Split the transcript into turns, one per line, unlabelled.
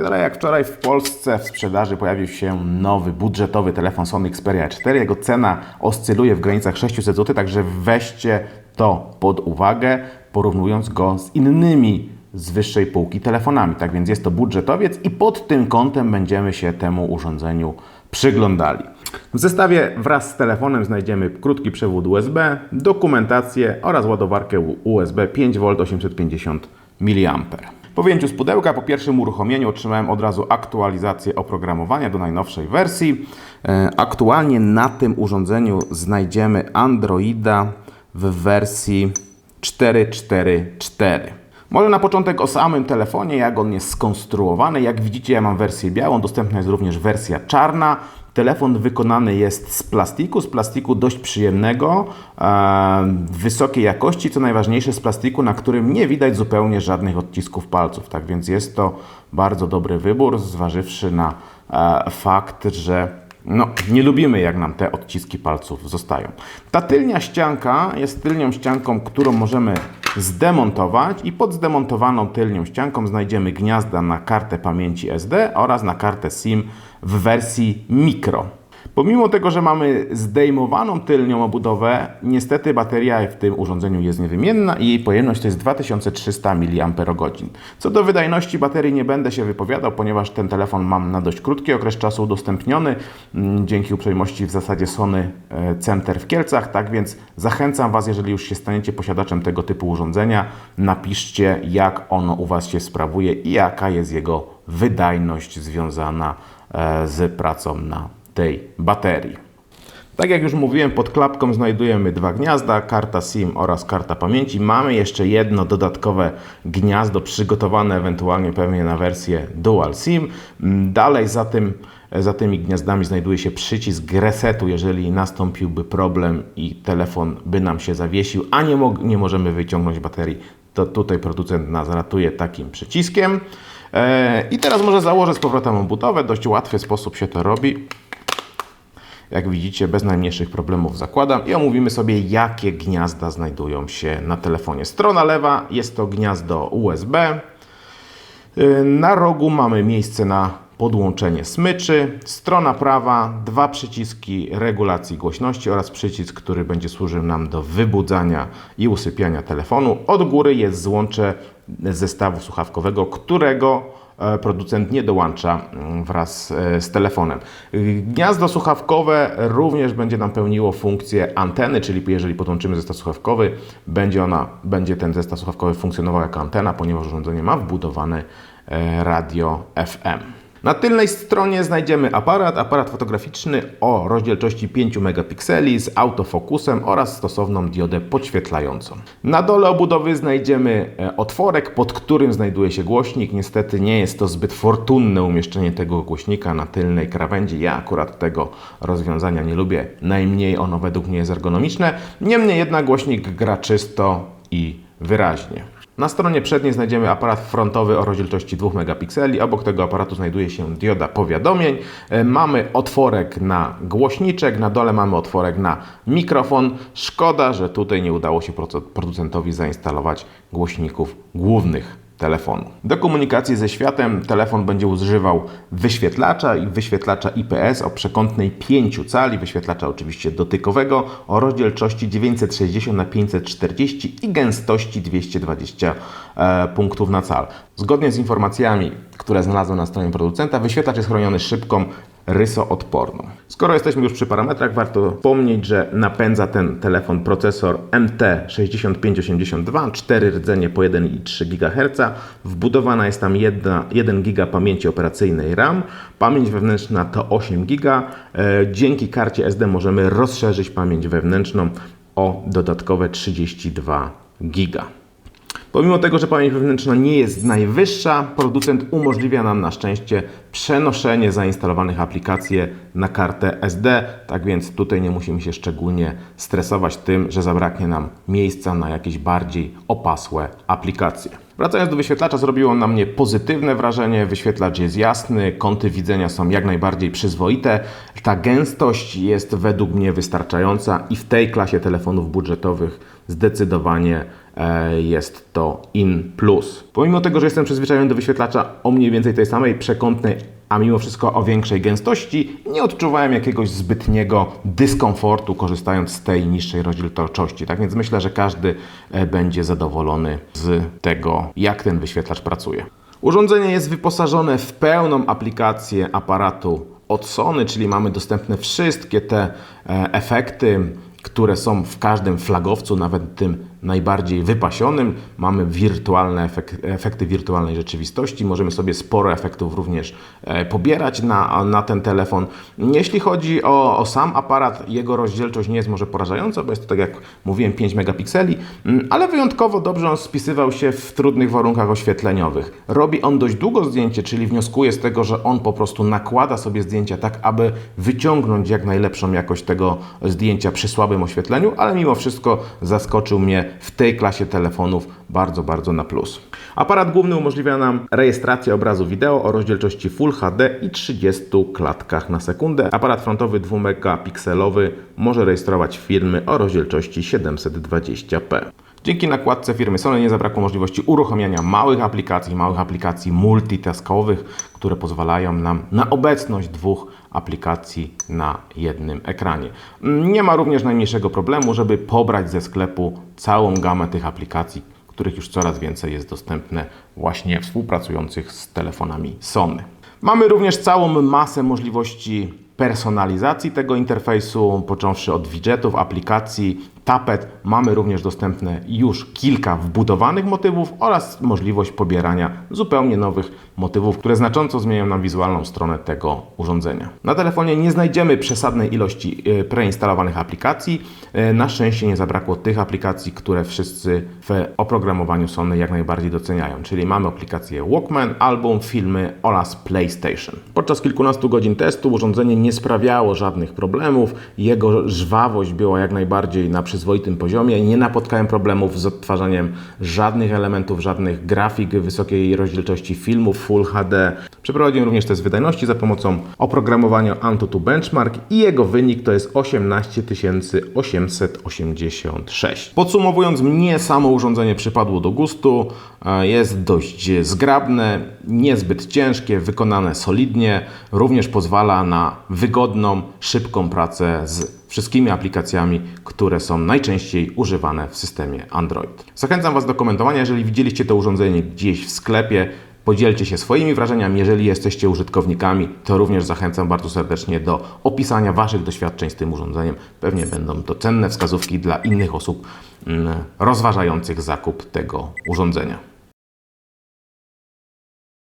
Wczoraj jak wczoraj w Polsce w sprzedaży pojawił się nowy budżetowy telefon Sony Xperia 4. Jego cena oscyluje w granicach 600 zł, także weźcie to pod uwagę, porównując go z innymi z wyższej półki telefonami. Tak więc jest to budżetowiec i pod tym kątem będziemy się temu urządzeniu przyglądali. W zestawie wraz z telefonem znajdziemy krótki przewód USB, dokumentację oraz ładowarkę USB 5V 850 mA. Po wyjęciu z pudełka, po pierwszym uruchomieniu otrzymałem od razu aktualizację oprogramowania do najnowszej wersji. E, Aktualnie na tym urządzeniu znajdziemy Androida w wersji 4.4.4. Może na początek o samym telefonie, jak on jest skonstruowany. Jak widzicie, ja mam wersję białą, dostępna jest również wersja czarna. Telefon wykonany jest z plastiku, z plastiku dość przyjemnego, e, wysokiej jakości, co najważniejsze z plastiku, na którym nie widać zupełnie żadnych odcisków palców. Tak więc jest to bardzo dobry wybór, zważywszy na e, fakt, że no, nie lubimy, jak nam te odciski palców zostają. Ta tylnia ścianka jest tylnią ścianką, którą możemy zdemontować i pod zdemontowaną tylnią ścianką znajdziemy gniazda na kartę pamięci SD oraz na kartę SIM w wersji mikro. Pomimo tego, że mamy zdejmowaną tylnią obudowę, niestety bateria w tym urządzeniu jest niewymienna i jej pojemność to jest 2300 mAh. Co do wydajności baterii nie będę się wypowiadał, ponieważ ten telefon mam na dość krótki okres czasu udostępniony mm, dzięki uprzejmości w zasadzie Sony e, Center w Kielcach. Tak więc zachęcam Was, jeżeli już się staniecie posiadaczem tego typu urządzenia, napiszcie jak ono u Was się sprawuje i jaka jest jego wydajność związana e, z pracą na tej baterii. Tak jak już mówiłem, pod klapką znajdujemy dwa gniazda, karta SIM oraz karta pamięci. Mamy jeszcze jedno dodatkowe gniazdo przygotowane ewentualnie pewnie na wersję Dual SIM. Dalej za, tym, za tymi gniazdami znajduje się przycisk resetu, jeżeli nastąpiłby problem i telefon by nam się zawiesił, a nie, mo- nie możemy wyciągnąć baterii, to tutaj producent nas ratuje takim przyciskiem. E, I teraz może założę z powrotem obudowę. Dość łatwy sposób się to robi. Jak widzicie, bez najmniejszych problemów zakładam i omówimy sobie, jakie gniazda znajdują się na telefonie. Strona lewa jest to gniazdo USB. Yy, Na rogu mamy miejsce na podłączenie smyczy. Strona prawa, dwa przyciski regulacji głośności oraz przycisk, który będzie służył nam do wybudzania i usypiania telefonu. Od góry jest złącze zestawu słuchawkowego, którego producent nie dołącza mm, wraz e, z telefonem. Gniazdo słuchawkowe również będzie nam pełniło funkcję anteny, czyli jeżeli podłączymy zestaw słuchawkowy, będzie, ona, będzie ten zestaw słuchawkowy funkcjonował jako antena, ponieważ urządzenie ma wbudowane e, radio FM. Na tylnej stronie znajdziemy aparat, aparat fotograficzny o rozdzielczości 5 megapikseli z autofokusem oraz stosowną diodę podświetlającą. Na dole obudowy znajdziemy e, otworek, pod którym znajduje się głośnik. Niestety nie jest to zbyt fortunne umieszczenie tego głośnika na tylnej krawędzi. Ja akurat tego rozwiązania nie lubię. Najmniej ono według mnie jest ergonomiczne. Niemniej jednak głośnik gra czysto i wyraźnie. Na stronie przedniej znajdziemy aparat frontowy o rozdzielczości 2 megapikseli. Obok tego aparatu znajduje się dioda powiadomień. E, Mamy otworek na głośniczek, na dole mamy otworek na mikrofon. Szkoda, że tutaj nie udało się producentowi zainstalować głośników głównych telefonu. Do komunikacji ze światem telefon będzie używał wyświetlacza i wyświetlacza IPS o przekątnej 5 cali, wyświetlacza oczywiście dotykowego o rozdzielczości 960 na 540 i gęstości 220 e, punktów na cal. Zgodnie z informacjami, które znalazłem na stronie producenta, wyświetlacz jest chroniony szybką rysoodporną. Skoro jesteśmy już przy parametrach, warto wspomnieć, że napędza ten telefon procesor MT6582, 4 rdzenie po 1,3 GHz. Wbudowana jest tam 1, 1 GB pamięci operacyjnej RAM. Pamięć wewnętrzna to 8 GB. E, Dzięki karcie SD możemy rozszerzyć pamięć wewnętrzną o dodatkowe 32 GB. Pomimo tego, że pamięć wewnętrzna nie jest najwyższa, producent umożliwia nam na szczęście przenoszenie zainstalowanych aplikacji na kartę SD, tak więc tutaj nie musimy się szczególnie stresować tym, że zabraknie nam miejsca na jakieś bardziej opasłe aplikacje. Wracając do wyświetlacza, zrobiło on na mnie pozytywne wrażenie. Wyświetlacz jest jasny, kąty widzenia są jak najbardziej przyzwoite. Ta gęstość jest według mnie wystarczająca i w tej klasie telefonów budżetowych zdecydowanie e, jest to in plus. Pomimo tego, że jestem przyzwyczajony do wyświetlacza o mniej więcej tej samej przekątnej, a mimo wszystko o większej gęstości, nie odczuwałem jakiegoś zbytniego dyskomfortu korzystając z tej niższej rozdzielczości. Tak więc myślę, że każdy e, będzie zadowolony z tego, jak ten wyświetlacz pracuje. Urządzenie jest wyposażone w pełną aplikację aparatu od Sony, czyli mamy dostępne wszystkie te e, efekty, które są w każdym flagowcu, nawet tym najbardziej wypasionym. Mamy wirtualne efek efekty wirtualnej rzeczywistości. Możemy sobie sporo efektów również e, pobierać na, na ten telefon. Jeśli chodzi o, o sam aparat, jego rozdzielczość nie jest może porażająca, bo jest to, tak jak mówiłem, 5 megapikseli, mm, ale wyjątkowo dobrze on spisywał się w trudnych warunkach oświetleniowych. Robi on dość długo zdjęcie, czyli wnioskuję z tego, że on po prostu nakłada sobie zdjęcia tak, aby wyciągnąć jak najlepszą jakość tego zdjęcia przy słabym oświetleniu, ale mimo wszystko zaskoczył mnie w tej klasie telefonów bardzo, bardzo na plus. Aparat główny umożliwia nam rejestrację obrazu wideo o rozdzielczości Full HD i 30 klatkach na sekundę. Aparat frontowy 2 megapikselowy może rejestrować filmy o rozdzielczości 720p. Dzięki nakładce firmy Sony nie zabrakło możliwości uruchamiania małych aplikacji, małych aplikacji multitaskowych, które pozwalają nam na obecność dwóch aplikacji na jednym ekranie. Nie ma również najmniejszego problemu, żeby pobrać ze sklepu całą gamę tych aplikacji, których już coraz więcej jest dostępne właśnie współpracujących z telefonami Sony. Mamy również całą masę możliwości personalizacji tego interfejsu, począwszy od widgetów, aplikacji, tapet. Mamy również dostępne już kilka wbudowanych motywów oraz możliwość pobierania zupełnie nowych motywów, które znacząco zmieniają nam wizualną stronę tego urządzenia. Na telefonie nie znajdziemy przesadnej ilości e, preinstalowanych aplikacji. E, Na szczęście nie zabrakło tych aplikacji, które wszyscy w oprogramowaniu Sony jak najbardziej doceniają, czyli mamy aplikacje Walkman, album, filmy oraz PlayStation. Podczas kilkunastu godzin testu urządzenie nie sprawiało żadnych problemów, jego żwawość była jak najbardziej na przyzwoitym poziomie, nie napotkałem problemów z odtwarzaniem żadnych elementów, żadnych grafik wysokiej rozdzielczości filmów Full HD. Przeprowadziłem również test wydajności za pomocą oprogramowania AnTuTu Benchmark i jego wynik to jest 18886. Podsumowując, mnie samo urządzenie przypadło do gustu, e, jest dość zgrabne, niezbyt ciężkie, wykonane solidnie, również pozwala na wygodną, szybką pracę z wszystkimi aplikacjami, które są najczęściej używane w systemie Android. Zachęcam Was do komentowania, jeżeli widzieliście to urządzenie gdzieś w sklepie, Podzielcie się swoimi wrażeniami. Jeżeli jesteście użytkownikami, to również zachęcam bardzo serdecznie do opisania Waszych doświadczeń z tym urządzeniem. Pewnie będą to cenne wskazówki dla innych osób mm, rozważających zakup tego urządzenia.